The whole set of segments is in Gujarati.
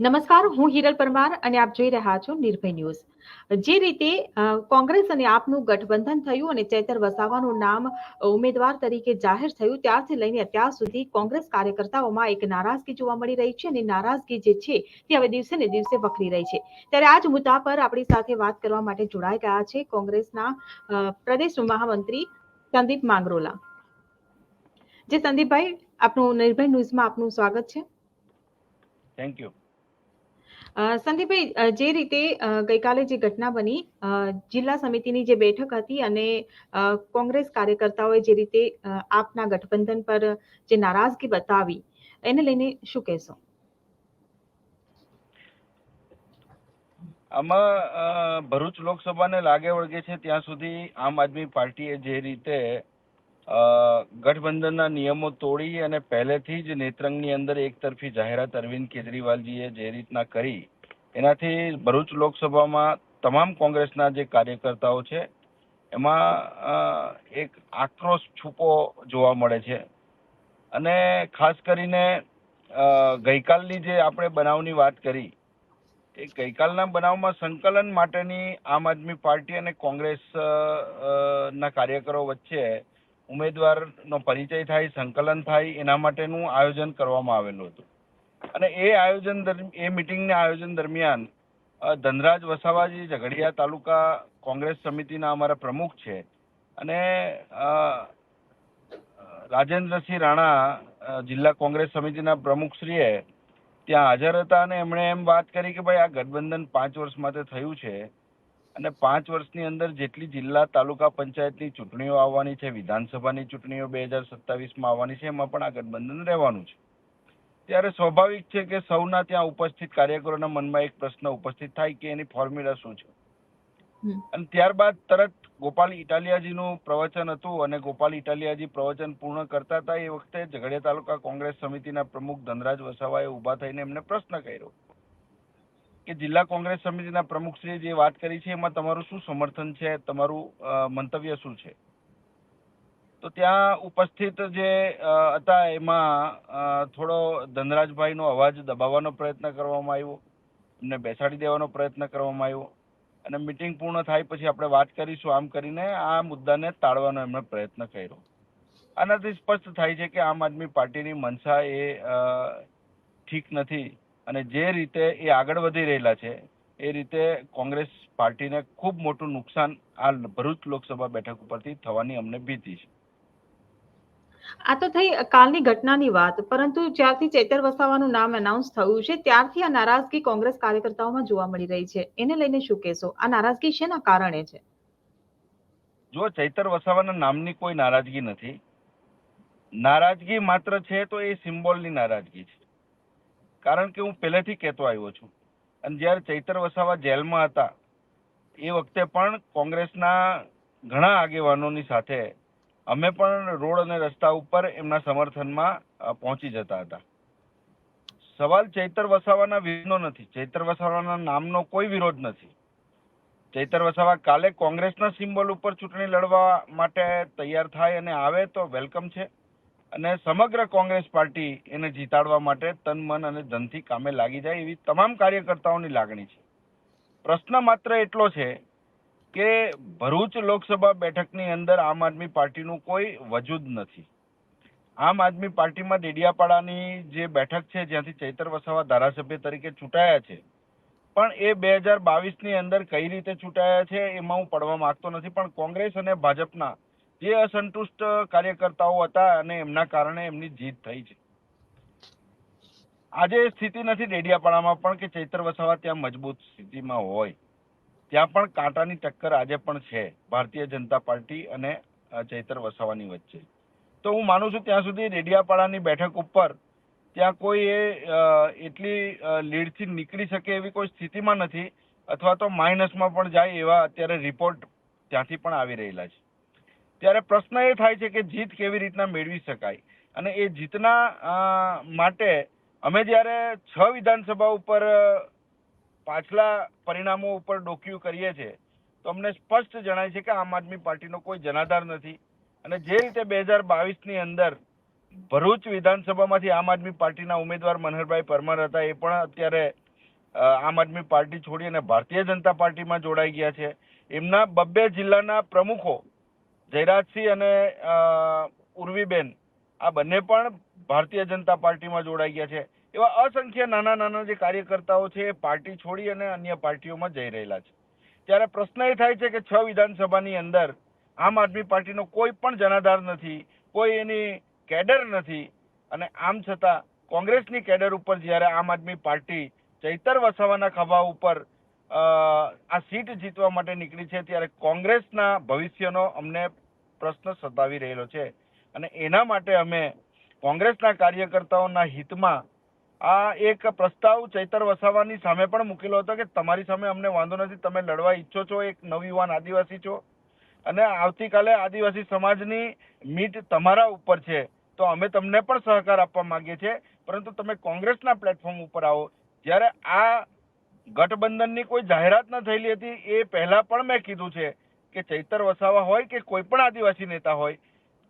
નમસ્કાર, હું હિરલ પરમાર અને આપ જોઈ રહ્યા છો નિર્ભય ન્યૂઝ. જે રીતે કોંગ્રેસ અને આપનું ગઠબંધન થયું અને ચેતર વસાવાનું નામ ઉમેદવાર તરીકે જાહેર થયું, ત્યારથી લઈને અત્યાર સુધી કોંગ્રેસ કાર્યકર્તાઓમાં એક નારાજગી જોવા મળી રહી છે અને નારાજગી જે છે, તે હવે દિવસે ને દિવસે વકરી રહી છે. ત્યારે આ જ મુદ્દા પર આપણી સાથે વાત કરવા માટે જોડાઈ ગયા છે કોંગ્રેસના પ્રદેશ મહામંત્રી સંદીપ માંગરોલા. જે સંદીપભાઈ, આપનું નિર્ભય ન્યૂઝમાં આપનું સ્વાગત છે. થેન્ક યુ સંદીપભાઈ જે રીતે ગઈકાલે જે ઘટના બની જિલ્લા સમિતિની જે બેઠક હતી અને કોંગ્રેસ કાર્યકર્તાઓએ જે રીતે આપના ગઠબંધન પર જે નારાજગી બતાવી, એને લઈને શું કહેશો? આમાં ભરૂચ લોકસભાને લાગે વળગે છે ત્યાં સુધી આમ આદમી પાર્ટીએ જે રીતે ગઠબંધનના નિયમો તોડી અને પહેલેથી જ નેત્રંગની અંદર એકતરફી જાહેરાત અરવિંદ કેજરીવાલજીએ જે રીતના કરી એનાથી ભરૂચ લોકસભામાં તમામ કોંગ્રેસના જે કાર્યકર્તાઓ છે, એમાં એક આક્રોશ છૂપો જોવા મળે છે. અને ખાસ કરીને ગઈકાલની જે આપણે બનાવની વાત કરી, એ ગઈકાલના બનાવમાં સંકલન માટેની આમ આદમી પાર્ટી અને કોંગ્રેસ ના કાર્યકરો વચ્ચે ઉમેદવારનો પરિચય થાય, સંકલન થાય, એના માટેનું આયોજન કરવામાં આવેલું હતું. અને એ આયોજન એ મિટિંગના આયોજન દરમિયાન ધનરાજ વસાવાજી ઝઘડિયા તાલુકા કોંગ્રેસ સમિતિના અમારા પ્રમુખ છે. અને રાજેન્દ્રસિંહ રાણા જિલ્લા કોંગ્રેસ સમિતિના પ્રમુખશ્રીએ ત્યાં હાજર હતા અને એમણે એમ વાત કરી કે ભાઈ આ ગઠબંધન પાંચ વર્ષ માટે થયું છે અને પાંચ વર્ષની અંદર જેટલી જિલ્લા તાલુકા પંચાયતની ચૂંટણીઓ આવવાની છે, વિધાનસભાની ચૂંટણીઓ બે હજાર સત્તાવીસમાં આવવાની છે, એમાં પણ આ ગઠબંધન રહેવાનું છે. ત્યારે સ્વાભાવિક છે કે સૌના ત્યાં ઉપસ્થિત કાર્યકરોના મનમાં એક પ્રશ્ન ઉપસ્થિત થાય કે એની ફોર્મ્યુલા શું છે. અને ત્યારબાદ તરત ગોપાલ ઇટાલિયાજીનું પ્રવચન હતું અને ગોપાલ ઇટાલિયાજી પ્રવચન પૂર્ણ કરતા હતા એ વખતે ઝઘડિયા તાલુકા કોંગ્રેસ સમિતિના પ્રમુખ ધનરાજ વસાવાએ ઊભા થઈને એમને પ્રશ્ન કર્યો કે જિલ્લા કોંગ્રેસ સમિતિના પ્રમુખશ્રીએ જે વાત કરી છે એમાં તમારું શું સમર્થન છે? તમારું મંતવ્ય શું છે? તો ત્યાં ઉપસ્થિત જે હતા એમાં થોડો ધનરાજભાઈનો અવાજ દબાવવાનો પ્રયત્ન કરવામાં આવ્યો એમને બેસાડી દેવાનો પ્રયત્ન કરવામાં આવ્યો. અને મીટિંગ પૂર્ણ થાય પછી આપણે વાત કરીશું આમ કરીને આ મુદ્દાને ટાળવાનો એમણે પ્રયત્ન કર્યો. આનાથી સ્પષ્ટ થાય છે કે આમ આદમી પાર્ટીની મનસા એ ઠીક નથી અને જે રીતે એ આગળ વધી રહેલા છે, એ રીતે કોંગ્રેસ પાર્ટીને ખૂબ મોટું નુકસાન આ ભરૂચ લોકસભા બેઠક ઉપરથી થવાની અમને ભીતિ છે. આ તો થઈ કાલની ઘટનાની વાત, પરંતુ જ્યારથી ચૈતર વસાવાનું નામ એનાઉન્સ થયું છે, ત્યારથી આ નારાજગી કોંગ્રેસ કાર્યકર્તાઓમાં જોવા મળી રહી છે. એને લઈને શું કહેશો? આ નારાજગી શેના કારણે છે? જો ચૈતર વસાવાના નામની કોઈ નારાજગી નથી, નારાજગી માત્ર છે તો એ સિમ્બોલની નારાજગી છે. કારણ કે હું પહેલેથી કહેતો આવ્યો છું, અને જ્યારે ચૈતર વસાવા જેલમાં હતા, એ વખતે પણ કોંગ્રેસના ઘણા આગેવાનોની સાથે અમે પણ રોડ અને રસ્તા ઉપર એમના સમર્થનમાં પહોંચી જતા હતા. સવાલ ચૈતર વસાવાના વિરોધનો નથી. ચૈતર વસાવાના નામનો કોઈ વિરોધ નથી. ચૈતર વસાવા કાલે કોંગ્રેસના સિમ્બોલ ઉપર ચૂંટણી લડવા માટે તૈયાર થાય અને આવે તો વેલકમ છે. અને સમગ્ર કોંગ્રેસ પાર્ટી એને જીતાડવા માટે તન, મન અને ધનથી કામે લાગી જાય એવી તમામ કાર્યકર્તાઓની લાગણી છે. પ્રશ્ન માત્ર એટલો છે કે ભરૂચ લોકસભા બેઠકની અંદર આમ આદમી પાર્ટીનું કોઈ વજૂદ નથી. આમ આદમી પાર્ટીમાં ડેડિયાપાડાની જે બેઠક છે, જ્યાંથી ચૈતર વસાવા ધારાસભ્ય તરીકે ચૂંટાયા છે, પણ એ બે હજાર બાવીસની અંદર કઈ રીતે ચૂંટાયા છે, એમાં હું પડવા માંગતો નથી, પણ કોંગ્રેસ અને ભાજપના જે અસંતુષ્ટ કાર્યકર્તાઓ હતા અને એમના કારણે એમની જીત થઈ છે. આજે સ્થિતિ નથી ડેડિયાપાડામાં પણ કે ચૈતર વસાવા ત્યાં મજબૂત સ્થિતિમાં હોય. ત્યાં પણ કાંટાની ટક્કર આજે પણ છે, ભારતીય જનતા પાર્ટી અને ચૈતર વસાવાની વચ્ચે. તો હું માનું છું ત્યાં સુધી રેડિયાપાડાની બેઠક ઉપર ત્યાં કોઈ એ એટલી લીડથી નીકળી શકે એવી કોઈ સ્થિતિમાં નથી, અથવા તો માઇનસમાં પણ જાય એવા અત્યારે રિપોર્ટ ત્યાંથી પણ આવી રહેલા છે. ત્યારે પ્રશ્ન એ થાય છે કે જીત કેવી રીતના મેળવી શકાય? અને એ જીતના માટે અમે જ્યારે છ વિધાનસભા ઉપર પાછલા પરિણામો ઉપર ડોક્યુ કરીએ છીએ તો અમને સ્પષ્ટ જણાય છે કે આમ આદમી પાર્ટીનો કોઈ જનાધાર નથી. અને જે રીતે બે હજાર બાવીસની અંદર ભરૂચ વિધાનસભામાંથી આમ આદમી પાર્ટીના ઉમેદવાર મનહરભાઈ પરમાર હતા, એ પણ અત્યારે આમ આદમી પાર્ટી છોડી અને ભારતીય જનતા પાર્ટીમાં જોડાઈ ગયા છે. એમના બબ્બે જિલ્લાના પ્રમુખો જયરાજસિંહ અને ઉર્વીબેન આ બંને પણ ભારતીય જનતા પાર્ટીમાં જોડાઈ ગયા છે. એવા અસંખ્ય નાના નાના જે કાર્યકર્તાઓ છે એ પાર્ટી છોડી અને અન્ય પાર્ટીઓમાં જઈ રહેલા છે. ત્યારે પ્રશ્ન એ થાય છે કે છ વિધાનસભાની અંદર આમ આદમી પાર્ટીનો કોઈ પણ જનાધાર નથી, કોઈ એની કેડર નથી અને આમ છતાં કોંગ્રેસની કેડર ઉપર જ્યારે આમ આદમી પાર્ટી ચૈતર વસાવાના ખભા ઉપર આ સીટ જીતવા માટે નીકળી છે ત્યારે કોંગ્રેસના ભવિષ્યનો અમને પ્રશ્ન સતાવી રહેલો છે. અને એના માટે અમે કોંગ્રેસના કાર્યકર્તાઓના હિતમાં આ એક પ્રસ્તાવ ચૈતર વસાવાની સામે પણ મૂકેલો હતો કે તમારી સામે અમને વાંધો નથી તમે લડવા ઈચ્છો છો એક નવયુવાન આદિવાસી છો. અને આવતીકાલે આદિવાસી સમાજની મીટ તમારા ઉપર છે તો અમે તમને પણ સહકાર આપવા માંગીએ છીએ. પરંતુ તમે કોંગ્રેસના પ્લેટફોર્મ ઉપર આવો. જ્યારે આ ગઠબંધનની કોઈ જાહેરાત ન થયેલી હતી એ પહેલા પણ મેં કીધું છે કે ચૈતર વસાવા હોય કે કોઈ પણ આદિવાસી નેતા હોય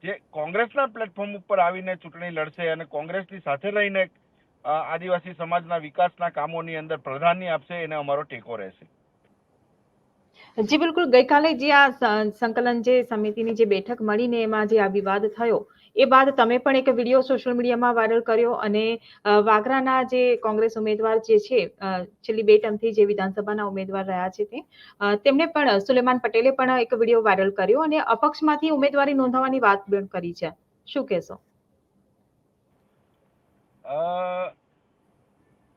જે કોંગ્રેસના પ્લેટફોર્મ ઉપર આવીને ચૂંટણી લડશે અને કોંગ્રેસની સાથે અ, આદિવાસી સમાજના વિકાસના કામોની અંદર પ્રાધાન્ય આપશે, એને અમારો ટેકો રહેશે. જી, બિલકુલ. ગઈકાલે જે આ સંકલન જે સમિતિની જે બેઠક મળીને એમાં જે આ વિવાદ થયો, એ બાદ તમે પણ એક વીડિયો સોશિયલ મીડિયામાં વાયરલ કર્યો અને વાગરાના જે કોંગ્રેસ ઉમેદવાર જે છે છેલ્લી બે ટર્મથી જે વિધાનસભાના ઉમેદવાર રહ્યા છે તે તેમણે પણ સુલેમાન પટેલે પણ એક વીડિયો વાયરલ કર્યો અને અપક્ષમાંથી ઉમેદવારી નોંધાવવાની વાત પણ કરી છે. શું કહેશો?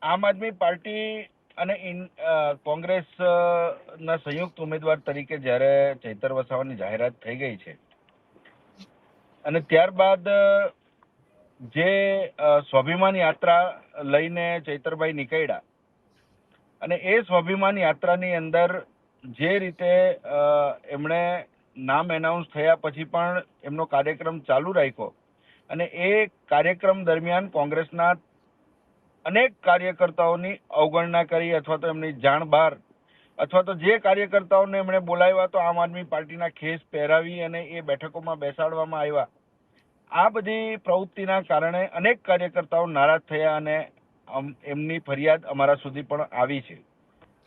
આમ આદમી પાર્ટી અને કોંગ્રેસ ના સંયુક્ત ઉમેદવાર તરીકે જ્યારે ચૈતર વસાવાની જાહેરાત થઈ ગઈ છે. અને ત્યારબાદ જે સ્વાભિમાન યાત્રા લઈને ચૈતરભાઈ નીકળ્યા અને એ સ્વાભિમાન યાત્રાની અંદર જે રીતે એમણે નામ એનાઉન્સ થયા પછી પણ એમનો કાર્યક્રમ ચાલુ રાખ્યો અને એ કાર્યક્રમ દરમિયાન કોંગ્રેસના અનેક કાર્યકર્તાઓની અવગણના કરી અથવા તો એમની જાણ બહાર અથવા તો જે કાર્યકર્તાઓને એમણે બોલાવ્યા તો આમ આદમી પાર્ટીના ખેસ પહેરાવી અને એ બેઠકોમાં બેસાડવામાં આવ્યા. આ બધી પ્રવૃત્તિના કારણે અનેક કાર્યકર્તાઓ નારાજ થયા અને એમની ફરિયાદ અમારા સુધી પણ આવી છે.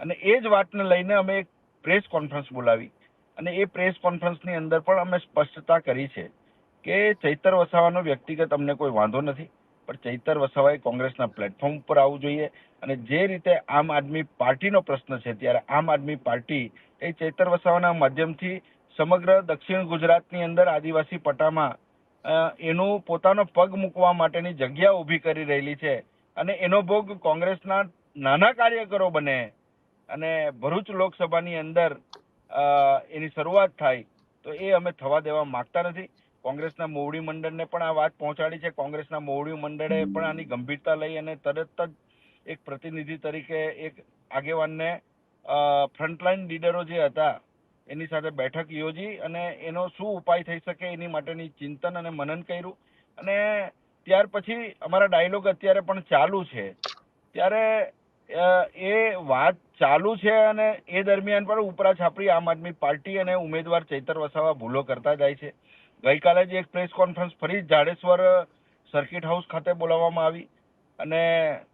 અને એ જ વાતને લઈને અમે એક પ્રેસ કોન્ફરન્સ બોલાવી અને એ પ્રેસ કોન્ફરન્સની અંદર પણ અમે સ્પષ્ટતા કરી છે. કે ચૈતર વસાવાનો વ્યક્તિગત અમને કોઈ વાંધો નથી, પણ ચૈતર વસાવાએ કોંગ્રેસના પ્લેટફોર્મ ઉપર આવવું જોઈએ અને જે રીતે આમ આદમી પાર્ટીનો પ્રશ્ન છે ત્યારે આમ આદમી પાર્ટી એ ચૈતર વસાવાના માધ્યમથી સમગ્ર દક્ષિણ ગુજરાતની અંદર આદિવાસી પટામાં એનું પોતાનો પગ મૂકવા માટેની જગ્યા ઊભી કરી રહેલી છે અને એનો ભોગ કોંગ્રેસના નાના કાર્યકરો બને અને ભરૂચ લોકસભાની અંદર એની શરૂઆત થાય તો એ અમે થવા દેવા માંગતા નથી. કોંગ્રેસના મોવડી મંડળને પણ આ વાત પહોંચાડી છે. કોંગ્રેસના મોવડી મંડળે પણ આની ગંભીરતા લઈ અને તરત જ એક પ્રતિનિધિ તરીકે એક આગેવાનને ફ્રન્ટલાઈન લીડરો જે હતા, એની સાથે બેઠક યોજી અને એનો શું ઉપાય થઈ શકે એની માટેની ચિંતન અને મનન કર્યું. અને ત્યાર પછી અમારા ડાયલોગ અત્યારે પણ ચાલુ છે. ત્યારે એ વાત ચાલુ છે અને એ દરમિયાન પણ ઉપરા છાપરી આમ આદમી પાર્ટી અને ઉમેદવાર ચૈતર વસાવા ભૂલો કરતા જાય છે. ગઈકાલે જ એક પ્રેસ કોન્ફરન્સ ફરી જાડેશ્વર સર્કિટ હાઉસ ખાતે બોલાવવામાં આવી અને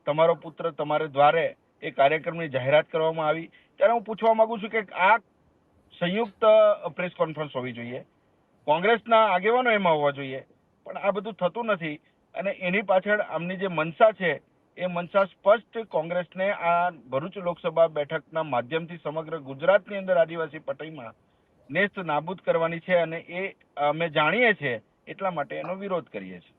તમારો પુત્ર તમારે દ્વારે એ કાર્યક્રમની જાહેરાત કરવામાં આવી. ત્યારે હું પૂછવા માંગુ છું કે આ સંયુક્ત પ્રેસ કોન્ફરન્સ હોવી જોઈએ. કોંગ્રેસના આગેવાનો એમાં હોવા જોઈએ. પણ આ બધું થતું નથી અને એની પાછળ આમની જે મનસા છે, એ મનસા સ્પષ્ટ કોંગ્રેસને આ ભરૂચ લોકસભા બેઠકના માધ્યમથી સમગ્ર ગુજરાતની અંદર આદિવાસી પટ્ટીમાં નેસ્ત નાબૂદ કરવાની છે અને એ અમે જાણીએ છીએ એટલા માટે એનો વિરોધ કરીએ છીએ.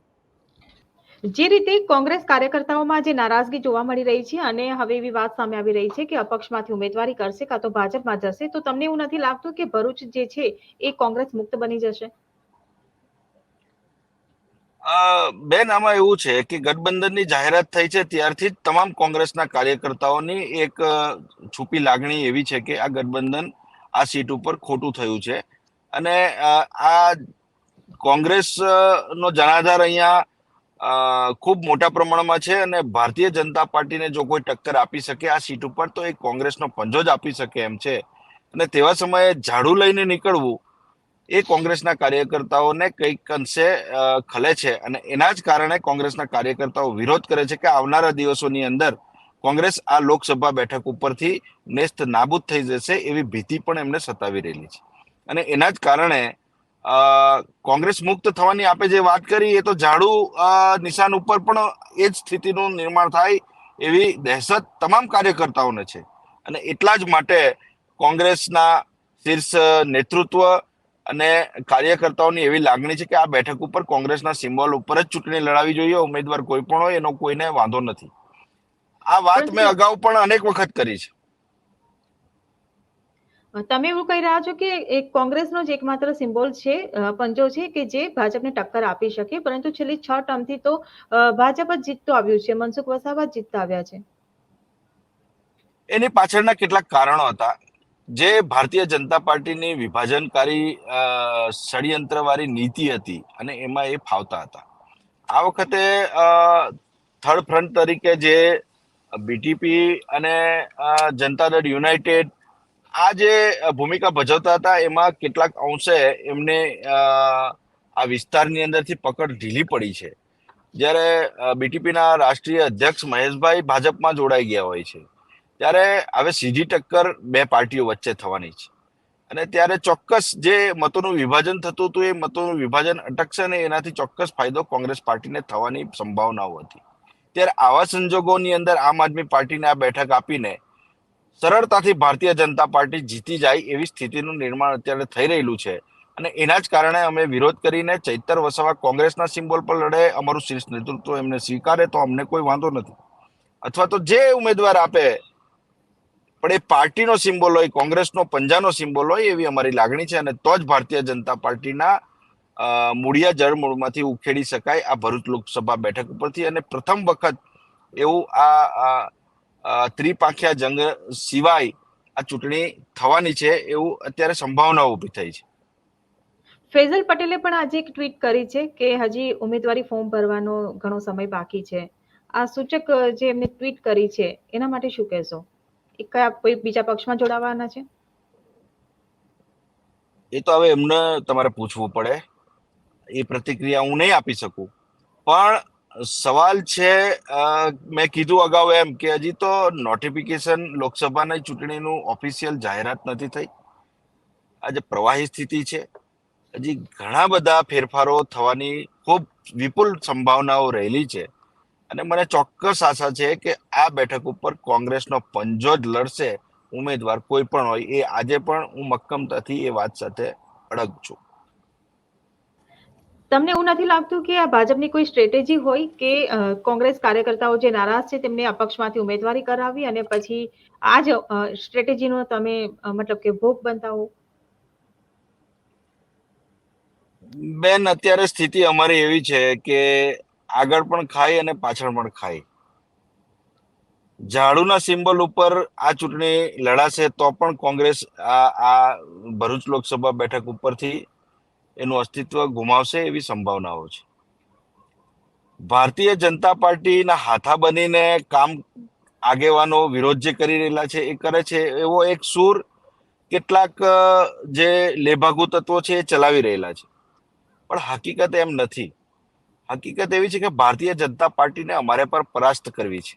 જે રીતે કોંગ્રેસ કાર્યકર્તાઓમાં જે નારાજગી જોવા મળી રહી છે અને હવે એવી વાત સામે આવી રહી છે કે અપક્ષમાંથી ઉમેદવારી કરશે કાં તો ભાજપમાં જશે તો તમને એવું નથી લાગતું કે ભરૂચ જે છે એ કોંગ્રેસ મુક્ત બની જશે? બેન આમાં એવું છે કે ગઠબંધનની જાહેરાત થઈ છે ત્યારથી જ તમામ કોંગ્રેસના કાર્યકર્તાઓની એક છુપી લાગણી એવી છે કે આ ગઠબંધન આ સીટ ઉપર ખોટું થયું છે. અને આ કોંગ્રેસ જણાધાર જનાધાર અહીંયા ખૂબ મોટા પ્રમાણમાં છે અને ભારતીય જનતા પાર્ટીને જો કોઈ ટક્કર આપી શકે આ સીટ ઉપર, તો એ કોંગ્રેસનો પંજો જ આપી શકે એમ છે. અને તેવા સમયે ઝાડુ લઈને નીકળવું એ કોંગ્રેસના કાર્યકર્તાઓને કંઈક અંશે ખલે છે. અને એના જ કારણે કોંગ્રેસના કાર્યકર્તાઓ વિરોધ કરે છે કે આવનારા દિવસોની અંદર કોંગ્રેસ આ લોકસભા બેઠક ઉપરથી નેસ્ત નાબૂદ થઈ જશે એવી ભીતિ પણ એમને સતાવી રહેલી છે. અને એના જ કારણે કોંગ્રેસ મુક્ત થવાની આપે જે વાત કરી એ તો ઝાડુ નિશાન ઉપર પણ એ જ સ્થિતિનું નિર્માણ થાય એવી દહેશત તમામ કાર્યકર્તાઓને છે. અને એટલા જ માટે કોંગ્રેસના શીર્ષ નેતૃત્વ અને કાર્યકર્તાઓની એવી લાગણી છે કે આ બેઠક ઉપર કોંગ્રેસના સિમ્બોલ ઉપર જ ચૂંટણી લડાવી જોઈએ, ઉમેદવાર કોઈ પણ હોય એનો કોઈને વાંધો નથી. આ વાત મેં અગાઉ પણ અનેક વખત કરી છે. તમે એવું કહી રહ્યા છો કે એક કોંગ્રેસનો જ એકમાત્ર સિમ્બોલ છે પંજો છે કે જે ભાજપને ટક્કર આપી શકે પરંતુ છેલ્લી છ ટર્મથી તો ભાજપ જ જીતતો આવ્યું છે મનસુખ વસાવા જીતતા આવ્યા છે. એની પાછળના કેટલાક કારણો હતા. જે ભારતીય જનતા પાર્ટીની વિભાજનકારી ષડયંત્રવાળી નીતિ હતી અને એમાં એ ફાવતા હતા. આ વખતે થર્ડ ફ્રન્ટ તરીકે જે બીટીપી અને જનતા દળ યુનાઇટેડ આ જે ભૂમિકા ભજવતા હતા, એમાં કેટલાક અંશે એમને આ વિસ્તારની અંદરથી પકડ ઢીલી પડી છે. જ્યારે બીટીપીના રાષ્ટ્રીય અધ્યક્ષ મહેશભાઈ ભાજપમાં જોડાઈ ગયા હોય છે. ત્યારે હવે સીધી ટક્કર બે પાર્ટીઓ વચ્ચે થવાની છે. અને ત્યારે ચોક્કસ જે મતોનું વિભાજન થતું હતું, એ મતોનું વિભાજન અટકશે ને એનાથી ચોક્કસ ફાયદો કોંગ્રેસ પાર્ટીને થવાની સંભાવનાઓ હતી. ત્યારે આવા સંજોગોની અંદર આમ આદમી પાર્ટીને આ બેઠક આપીને સરળતાથી ભારતીય જનતા પાર્ટી જીતી જાય એવી સ્થિતિનું નિર્માણ અત્યારે થઈ રહેલું છે. અને એના જ કારણે અમે વિરોધ કરીને ચૈતર વસાવા કોંગ્રેસના સિમ્બોલ પર લડે, અમારું શીર્ષ નેતૃત્વ એમને સ્વીકારે તો અમને કોઈ વાંધો નથી. અથવા તો જે ઉમેદવાર આપે, પણ એ પાર્ટીનો સિમ્બોલ હોય, કોંગ્રેસનો પંજાનો સિમ્બોલ હોય એવી અમારી લાગણી છે અને તો જ ભારતીય જનતા પાર્ટીના મૂળિયા જળમૂળમાંથી ઉખેડી શકાય આ ભરૂચ લોકસભા બેઠક ઉપરથી. અને પ્રથમ વખત એવું આ આ જંગ સિવાય આ ચૂંટણી થવાની છે એવું અત્યારે સંભાવના ઊભી થઈ છે. ફેઝલ પટેલે પણ આજે એક ટ્વીટ કરી છે કે હજી ઉમેદવારી ફોર્મ ભરવાનો ઘણો સમય બાકી છે. આ સૂચક જે એમને ટ્વીટ કરી છે એના માટે શું કહેશો? એ કયા કોઈ બીજા પક્ષમાં જોડાવાના છે? એ તો હવે એમને તમારે પૂછવું પડે. એ પ્રતિક્રિયા હું નહીં આપી શકું. પણ સવાલ છે મેં કીધું અગાઉ એમ કે હજી તો નોટિફિકેશન લોકસભાની ચૂંટણીનું ઓફિશિયલ જાહેરાત નથી થઈ. આજે પ્રવાહી સ્થિતિ છે. હજી ઘણા બધા ફેરફારો થવાની ખૂબ વિપુલ સંભાવનાઓ રહેલી છે. અને મને ચોક્કસ આશા છે કે આ બેઠક ઉપર કોંગ્રેસનો પંજો જ લડશે. ઉમેદવાર કોઈ પણ હોય એ આજે પણ હું મક્કમતાથી એ વાત સાથે અડગ છું. તમને એવું નથી લાગતું કે આ ભાજપની કોઈ સ્ટ્રેટેજી હોય કે કોંગ્રેસ કાર્યકર્તાઓ જે નારાજ છે તેમને અપક્ષમાંથી ઉમેદવારી કરાવી અને પછી આ જ સ્ટ્રેટેજીનો તમે મતલબ કે ભોગ બનતા હો બેન, અત્યારે સ્થિતિ અમારી એવી છે કે આગળ પણ ખાય અને પાછળ પણ ખાય ઝાડુના સિમ્બોલ ઉપર આ ચૂંટણી લડાશે તો પણ કોંગ્રેસ આ ભરૂચ લોકસભા બેઠક ઉપરથી એનું અસ્તિત્વ ગુમાવશે એવી સંભાવનાઓ છે. ભારતીય જનતા પાર્ટીના હાથા બનીને કામ આગેવાનો વિરોધ જે કરી રહેલા છે, એ કરે છે, એવો એક સૂર કેટલાક જે લેભાગુ તત્વો છે એ ચલાવી રહેલા છે. પણ હકીકત એમ નથી. હકીકત એવી છે કે ભારતીય જનતા પાર્ટીને અમારે પર પરાસ્ત કરવી છે.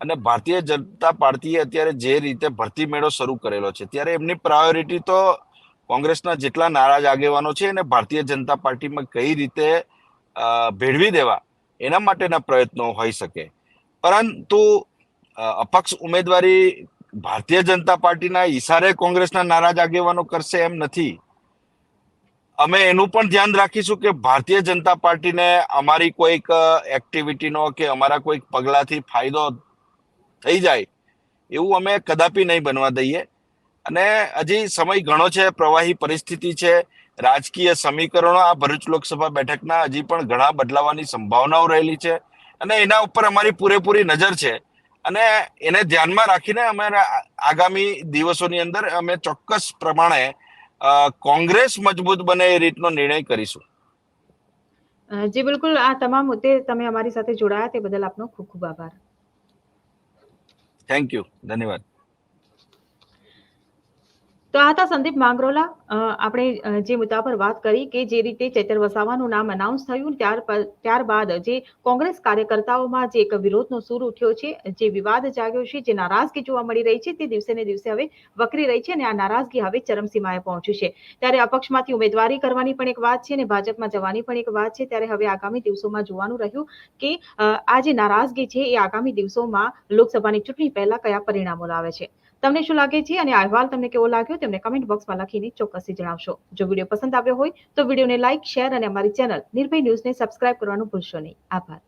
અને ભારતીય જનતા પાર્ટીએ અત્યારે જે રીતે ભરતી મેળો શરૂ કરેલો છે, ત્યારે એમની પ્રાયોરિટી તો કોંગ્રેસના જેટલા નારાજ આગેવાનો છે એને ભારતીય જનતા પાર્ટીમાં કઈ રીતે ભેળવી દેવા એના માટેના પ્રયત્નો હોઈ શકે. પરંતુ અપક્ષ ઉમેદવારી ભારતીય જનતા પાર્ટીના ઈશારે કોંગ્રેસના નારાજ આગેવાનો કરશે એમ નથી. અમે એનું પણ ધ્યાન રાખીશું કે ભારતીય જનતા પાર્ટીને અમારી કોઈક એક્ટિવિટીનો કે અમારા કોઈક પગલાથી ફાયદો થઈ જાય એવું અમે કદાપી નહીં બનવા દઈએ. અને હજી સમય ઘણો છે પ્રવાહી પરિસ્થિતિ છે રાજકીય સમીકરણો આ ભરૂચ લોકસભા બેઠકના હજી પણ ઘણા બદલાવાની સંભાવનાઓ રહેલી છે અને એના ઉપર અમારી પૂરેપૂરી નજર છે. અને એને ધ્યાનમાં રાખીને અમારા આગામી દિવસોની અંદર અમે ચોક્કસ પ્રમાણે કોંગ્રેસ મજબૂત બને એ રીતનો નિર્ણય કરીશું. જી બિલકુલ આ તમામ મુદ્દે તમે અમારી સાથે જોડાયા તે બદલ આપનો ખૂબ ખૂબ આભાર. થેન્ક યુ ધન્યવાદ. તો આ હતા સંદીપ માંગરોલા. આપણે જે મુદ્દા પર વાત કરી કે જે રીતે ચેતર વસાવાનું નામ અનાઉન્સ થયું, ત્યાર ત્યારબાદ જે કોંગ્રેસ કાર્યકર્તાઓમાં જે એક વિરોધનો સૂર ઉઠ્યો છે, જે વિવાદ જાગ્યો છે, જે નારાજગી જોવા મળી રહી છે, તે દિવસે ને દિવસે હવે વકરી રહી છે અને આ નારાજગી હવે ચરમસીમાએ પહોંચી છે. ત્યારે અપક્ષમાંથી ઉમેદવારી કરવાની પણ એક વાત છે અને ભાજપમાં જવાની પણ એક વાત છે. ત્યારે હવે આગામી દિવસોમાં જોવાનું રહ્યું કે આ જે નારાજગી છે, એ આગામી દિવસોમાં લોકસભાની ચૂંટણી પહેલા કયા પરિણામો લાવે છે? તમને શું લાગે છે? અને આ અહેવાલ તમને કેવો લાગ્યો? તેમને કમેન્ટ બોક્સમાં લખીને ચોક્કસથી જણાવશો. જો વીડિયો પસંદ આવ્યો હોય તો વિડીયોને લાઇક શેર અને અમારી ચેનલ નિર્ભય ન્યૂઝને સબસ્ક્રાઇબ કરવાનું ભૂલશો નહીં. આભાર.